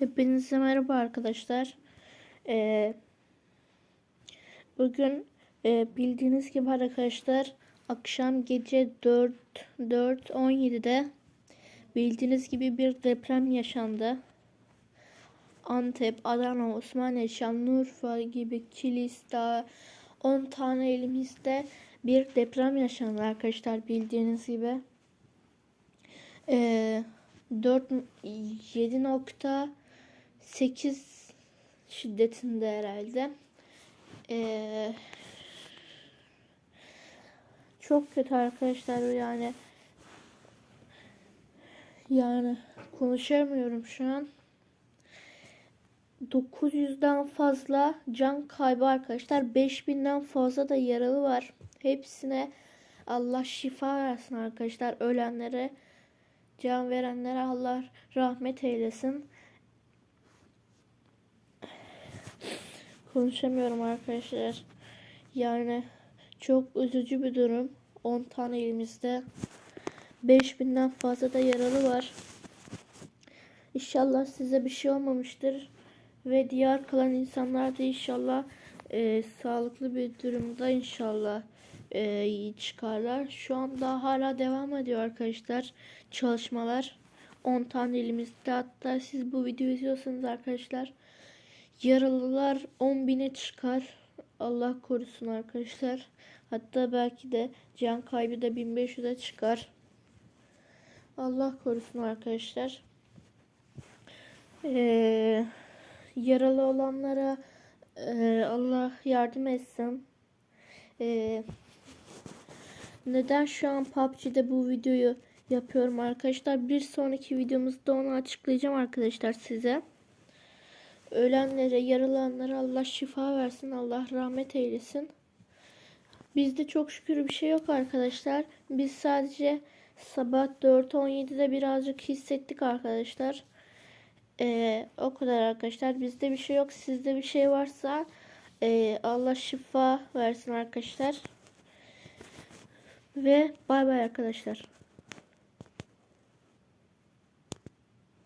Hepinize merhaba arkadaşlar. Ee, bugün e, bildiğiniz gibi arkadaşlar akşam gece 4 4 17'de bildiğiniz gibi bir deprem yaşandı. Antep, Adana, Osmaniye, Şanlıurfa gibi Kilis daha 10 tane elimizde bir deprem yaşandı arkadaşlar bildiğiniz gibi. Ee, 4 7.8 şiddetinde herhalde. Ee, çok kötü arkadaşlar yani. Yani konuşamıyorum şu an. 900'den fazla can kaybı arkadaşlar. 5000'den fazla da yaralı var. Hepsine Allah şifa versin arkadaşlar. Ölenlere Can verenlere Allah rahmet eylesin. Konuşamıyorum arkadaşlar. Yani çok üzücü bir durum. 10 tane elimizde 5000'den fazla da yaralı var. İnşallah size bir şey olmamıştır. Ve diğer kalan insanlar da inşallah e, sağlıklı bir durumda inşallah e, çıkarlar. Şu anda hala devam ediyor arkadaşlar çalışmalar. 10 tane elimizde hatta siz bu videoyu izliyorsanız arkadaşlar yaralılar 10 bine çıkar. Allah korusun arkadaşlar. Hatta belki de can kaybı da 1500'e çıkar. Allah korusun arkadaşlar. Ee, yaralı olanlara e, Allah yardım etsin. Ee, neden şu an PUBG'de bu videoyu yapıyorum arkadaşlar? Bir sonraki videomuzda onu açıklayacağım arkadaşlar size. Ölenlere, yaralananlara Allah şifa versin. Allah rahmet eylesin. Bizde çok şükür bir şey yok arkadaşlar. Biz sadece sabah 4.17'de birazcık hissettik arkadaşlar. Ee, o kadar arkadaşlar. Bizde bir şey yok. Sizde bir şey varsa e, Allah şifa versin arkadaşlar. Ve bay bay arkadaşlar.